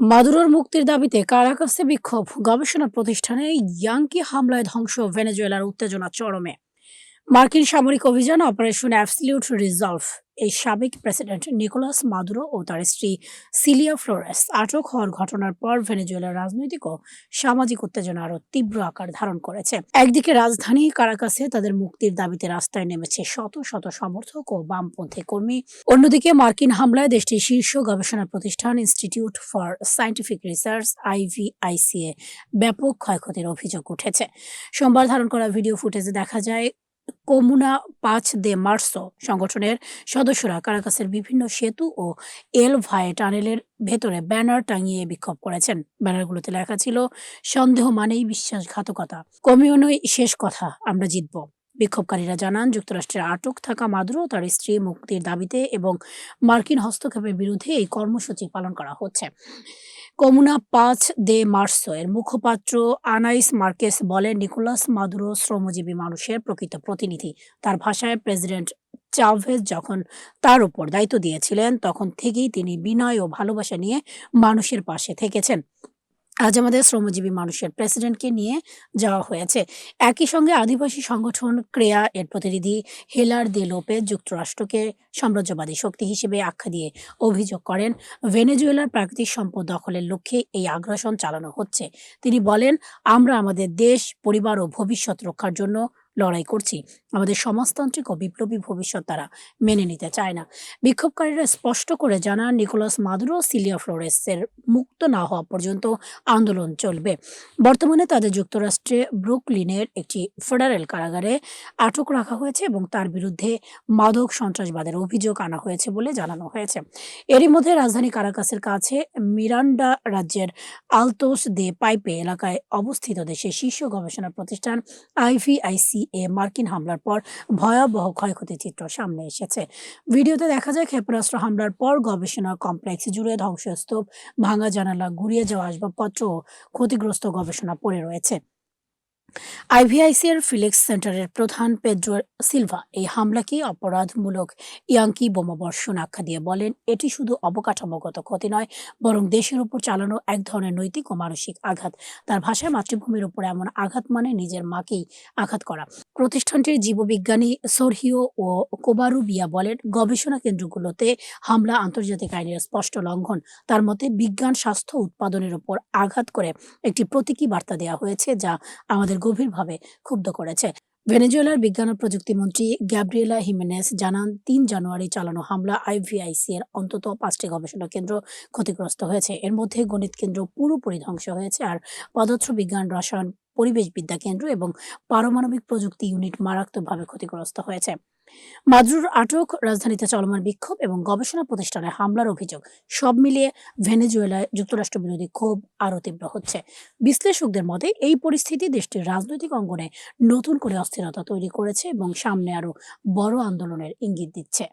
মাদুরোর মুক্তির দাবিতে কারাকাসে বিক্ষোভ। গবেষণা প্রতিষ্ঠানে ইয়াংকি হামলায় ধ্বংস ভেনেজুয়েলার উত্তেজনা চরমে। মার্কিন সামরিক অভিযান অপারেশন অ্যাবসলিউট রিজলভ। এই সাবেক প্রেসিডেন্ট নিকোলাস মাদুরো ও তার স্ত্রী সিলিয়া ফ্লোরেস আটক হওয়ার ঘটনার পর ভেনেজুয়েলার রাজনৈতিক ও সামাজিক উত্তেজনা আরও তীব্র আকার ধারণ করেছে। একদিকে রাজধানী কারাকাসে তাদের মুক্তির দাবিতে রাস্তায় নেমেছে শত শত সমর্থক ও বামপন্থী কর্মী। অন্যদিকে মার্কিন হামলায় দেশটির শীর্ষ গবেষণা প্রতিষ্ঠান institute for scientific research IVICA ব্যাপক ক্ষয়ক্ষতির অভিযোগ উঠেছে। সোমবার ধারণ করা ভিডিও ফুটেজে দেখা যায় কমুনা পাঁচ দে মার্সো সংগঠনের সদস্যরা কারাকাসের বিভিন্ন সেতু ও এল ভাই টানেলের ভেতরে ব্যানার টাঙিয়ে বিক্ষোভ করেছেন। ব্যানারগুলোতে লেখা ছিল, সন্দেহ মানেই বিশ্বাসঘাতকতা। কমিউনই শেষ কথা, আমরা জিতব। বিক্ষোভকারীরা জানান যুক্তরাষ্ট্রের আটক থাকা মাদুরো তার স্ত্রী মুক্তির দাবিতে এবং মার্কিন হস্তক্ষেপের বিরুদ্ধে এই কর্মসূচি পালন করা হচ্ছে। কমুনা পাঁচ দে মার্সো এর মুখপাত্র আনাইস মার্কেস বলেন, নিকোলাস মাদুরো শ্রমজীবী মানুষের প্রকৃত প্রতিনিধি। তার ভাষায় প্রেসিডেন্ট চাভেজ যখন তার উপর দায়িত্ব দিয়েছিলেন, তখন থেকেই তিনি বিনয় ও ভালোবাসা নিয়ে মানুষের পাশে থেকেছেন। আজ আমাদের শ্রমজীবী মানুষের প্রেসিডেন্টকে নিয়ে যাওয়া হয়েছে। একই সঙ্গে আদিবাসী সংগঠন ক্রেয়া এর প্রতিনিধি হেলার দে লোপেজ যুক্তরাষ্ট্রকে সাম্রাজ্যবাদী শক্তি হিসেবে আখ্যা দিয়ে অভিযোগ করেন, ভেনেজুয়েলার প্রাকৃতিক সম্পদ দখলের লক্ষ্যে এই আগ্রাসন চালানো হচ্ছে। তিনি বলেন, আমরা আমাদের দেশ, পরিবার ও ভবিষ্যৎ রক্ষার জন্য লড়াই করছি। আমাদের সমাজতান্ত্রিক ও বিপ্লবী ভবিষ্যৎ তারা মেনে নিতে চায় না। বিক্ষোভকারীরা স্পষ্ট করে জানান, নিকোলাস মাদুরো সিলিয়া ফ্লোরেসের মুক্ত না হওয়া পর্যন্ত আন্দোলন চলবে। বর্তমানে তাদের যুক্তরাষ্ট্রে ব্রুকলিনের একটি ফেডারেল কারাগারে আটক রাখা হয়েছে এবং তার বিরুদ্ধে মাদক সন্ত্রাসবাদের অভিযোগ আনা হয়েছে বলে জানানো হয়েছে। এরই মধ্যে রাজধানী কারাকাসের কাছে মিরান্ডা রাজ্যের আলতোস দে পাইপে এলাকায় অবস্থিত দেশের শীর্ষ গবেষণা প্রতিষ্ঠান আইভিআইসি এ মার্কিন হামলার পর ভয়াবহ ক্ষয়ক্ষতির চিত্র সামনে এসেছে। ভিডিওতে দেখা যায় ক্ষেপণাস্ত্র হামলার পর গবেষণা কমপ্লেক্স জুড়ে ধ্বংসস্তূপ, ভাঙা জানালা, গুড়িয়ে যাওয়া আসবাবপত্র ক্ষতিগ্রস্ত গবেষণা পড়ে রয়েছে। আইভিআইসি এর ফিলিক্স সেন্টারের প্রধান পেড্রো সিলভা এই হামলাকে অপরাধমূলক ইয়াঙ্কি বোমাবর্ষণ আখ্যা দিয়ে বলেন, এটি শুধু অবকাঠামোগত ক্ষতি নয়, বরং দেশের উপর চালানো এক ধরনের নৈতিক ও মানসিক আঘাত। তার ভাষায়, মাতৃভূমির উপর এমন আঘাত মানে নিজের মাকেই আঘাত করা। প্রতিষ্ঠানটির জীববিজ্ঞানী সরহিও ও কোবারু বিয়া বলেন, গবেষণা কেন্দ্রগুলোতে হামলা, আন্তর্জাতিক আইনের স্পষ্ট লঙ্ঘন, তার মতে বিজ্ঞান, স্বাস্থ্য, উৎপাদনের উপর আঘাত করে একটি প্রতীকী বার্তা দেওয়া হয়েছে যা আমাদের গভীরভাবে ক্ষুব্ধ করেছে। ভেনেজুয়েলার বিজ্ঞান ও প্রযুক্তি মন্ত্রী গ্যাব্রিয়েলা হিমেনেস জানান, তিন জানুয়ারি চালানো হামলা আইভিআইসি এর অন্তত পাঁচটি গবেষণা কেন্দ্র ক্ষতিগ্রস্ত হয়েছে। এর মধ্যে গণিত কেন্দ্র পুরোপুরি ধ্বংস হয়েছে আর পদার্থ বিজ্ঞান রসায়ন পরিবেশ বিদ্যা কেন্দ্র এবং পারমাণবিক প্রযুক্তি ইউনিট মারাত্মকভাবে ক্ষতিগ্রস্ত হয়েছে। মাদ্রুর আটক রাজধানীতে চলমান বিক্ষোভ এবং গবেষণা প্রতিষ্ঠানে হামলার অভিযোগ সব মিলিয়ে ভেনেজুয়েলায় যুক্তরাষ্ট্র বিরোধী ক্ষোভ আরও তীব্র হচ্ছে। বিশ্লেষকদের মতে, এই পরিস্থিতি দেশটির রাজনৈতিক অঙ্গনে নতুন করে অস্থিরতা তৈরি করেছে এবং সামনে আরও বড় আন্দোলনের ইঙ্গিত দিচ্ছে।